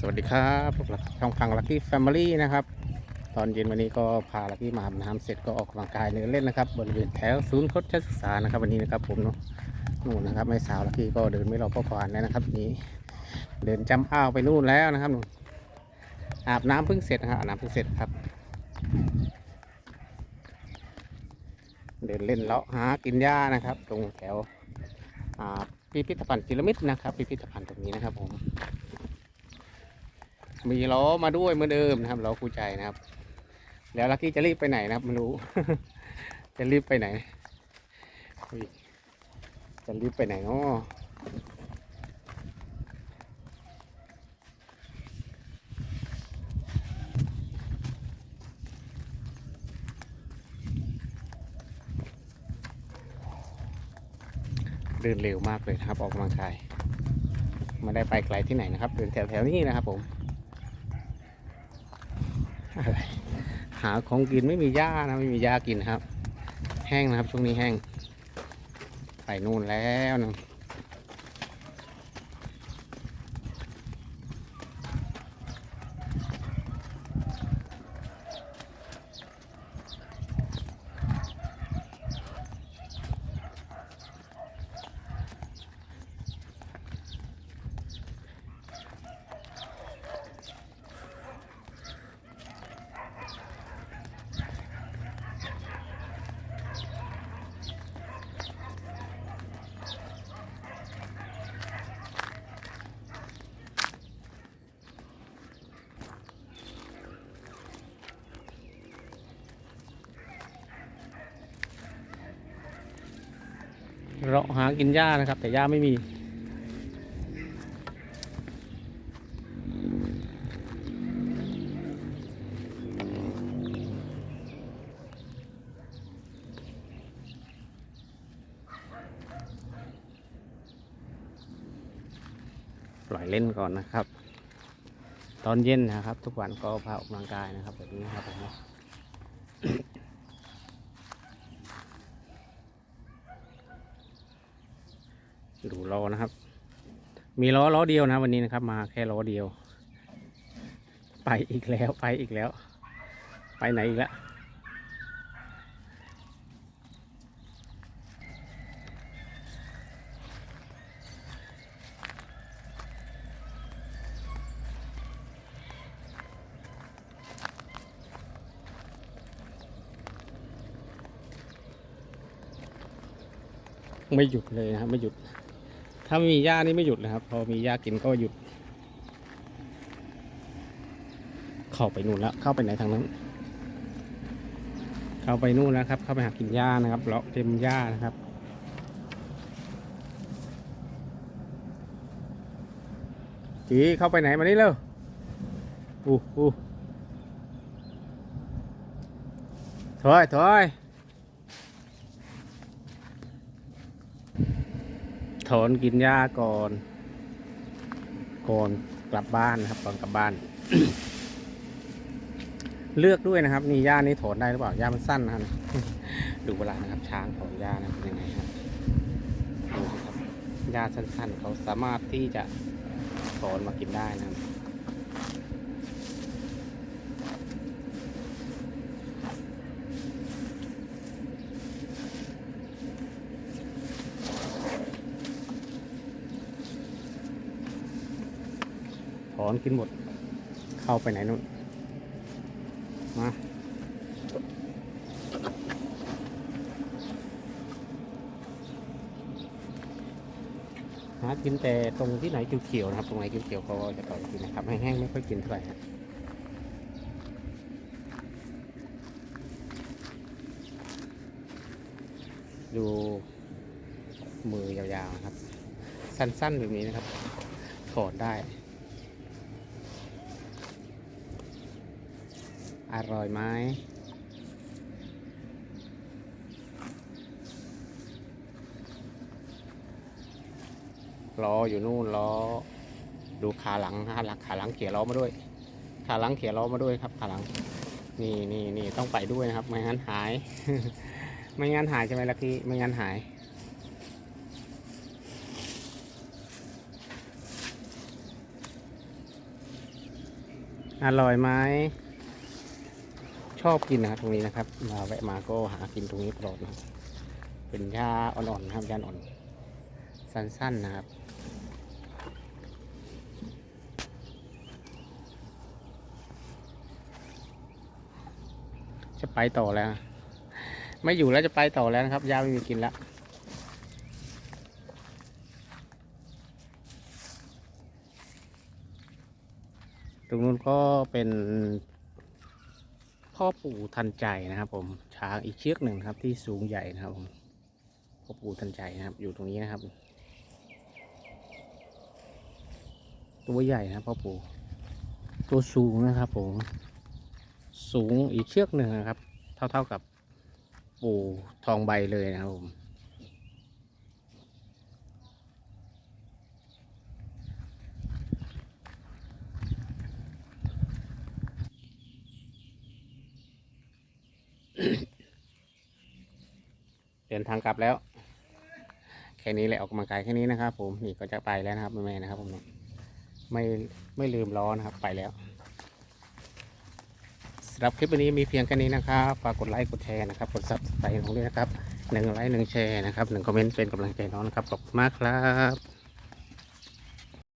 สวัสดีครับพวกเราช่องฟังลักกี้แฟมิลี่นะครับ ตอนเย็นวันนี้ก็พาลักกี้มาอาบน้ำเสร็จก็ออกกำลังกายเดินเล่นนะครับ บริเวณแถวศูนย์โคชศึกษานะครับ วันนี้นะครับผมเนาะนู่นนะครับไม่สาวลักกี้ก็เดินไม่รอพ่อก่อนแล้วนะครับนี้ เดินจำอ้าวไปนู่นแล้วนะครับนู่นอาบน้ำเพิ่งเสร็จนะครับอาบน้ำเพิ่งเสร็จครับ เดินเล่นเลาะหากินหญ้านะครับ ตรงแถวพิพิธภัณฑ์จิรมิตรนะครับ พิพิธภัณฑ์ตรงนี้นะครับผม มีล้อมาด้วยเหมือนเดิมนะครับล้อคู่ใจนะครับ แล้วลักกี้จะรีบไปไหนนะครับไม่รู้ จะรีบไปไหน จะรีบไปไหนเนาะเดินเร็วมากเลยนะครับ ออกกำลังกายไม่ได้ไปไกลที่ไหนนะครับเดินแถวๆนี้นะครับผม หาของกินไม่มีหญ้านะไม่มีหญ้ากินครับ แห้งนะครับ ช่วงนี้แห้งไปนู่นแล้วนะ เราหากินหญ้านะครับ แต่หญ้าไม่มี ปล่อยเล่นก่อนนะครับ ตอนเย็นนะครับ ทุกวันก็พาออกกำลังกายนะครับแบบนี้ครับผม ดูล้อนะครับ มีล้อล้อเดียวนะวันนี้นะครับ มาแค่ล้อเดียว ไปอีกแล้วไปอีกแล้ว ไปไหนอีกแล้วไม่หยุดเลยนะครับไม่หยุด ถ้าม่มีหญ้านี่ไม่หยุดนะครับ พอมีหญ้ากินก็หยุด เข้าไปนู่นแล้ว เข้าไปไหนทางนั้น เข้าไปนู่นแล้วครับ เข้าไปหากินหญ้านะครับเลาะเต็มหญ้านะครับจีเข้าไปไหนมานี่เร็วอู้อู้ถอยถอย ถอนกินหญ้าก่อน ก่อนกลับบ้านนะครับก่อนกลับบ้าน เลือกด้วยนะครับ นี่หญ้านี่ถอนได้หรือเปล่าหญ้ามันสั้นนะครับ ดูเวลานะครับ ช้างถอนหญ้านะเป็นยังไงครับดูสิครับหญ้าสั้นๆ เขาสามารถที่จะถอนมากินได้นะครับ อนกินหมด เข้าไปไหนนู่น มาหากินแต่ตรงที่ไหนเขียวๆนะครับ ตรงไหนเขียวๆเขาก็จะปล่อยกินนะครับแห้งๆไม่ค่อยกินเท่าไหร่ฮะดูมือยาวๆนะครับ สั้นๆแบบนี้นะครับถอนได้ อร่อยไหมล้ออยู่นู่นล้อดูขาหลังขาหลังขาหลังเขี่ยล้อมาด้วย ขาหลังเขี่ยล้อมาด้วยครับ ขาหลัง นี่นี่นี่ต้องไปด้วยนะครับ ไม่งั้นหาย ไม่งั้นหายใช่ไหมลักกี้ไม่งั้นหายอร่อยไหม ชอบกินนะครับตรงนี้นะครับมาแวะมาก็หากินตรงนี้ตลอดนะเป็นหญ้าอ่อนๆนะครับหญ้าอ่อนสั้นๆนะครับจะไปต่อแล้ว ไม่อยู่แล้วจะไปต่อแล้วนะครับหญ้าไม่มีกินแล้ว ตรงนู้นก็เป็น พ่อปู่ทันใจนะครับผมช้างอีกเชือกหนึ่งครับที่สูงใหญ่นะครับผมพ่อปู่ทันใจนะครับ อยู่ตรงนี้นะครับ ตัวใหญ่นะพ่อปู่ตัวสูงนะครับผมสูงอีกเชือกหนึ่งนะครับ เท่าๆกับปู่ทองใบเลยนะครับผม เดินทางกลับแล้ว แค่นี้แหละออกกำลังกายแค่นี้นะครับ ผมนี่ก็จะไปแล้วนะครับแม่ๆนะครับผมไม่ไม่ลืมล้อนะครับไปแล้วสำหรับคลิปวันนี้มีเพียงแค่นี้นะครับฝากกดไลค์กดแชร์นะครับกดซับสไครต์ของด้วยนะครับหนึ่งไลค์หนึ่งแชร์นะครับหนึ่งคอมเมนต์เป็นกำลังใจน้องนะครับขอบคุณมากครับ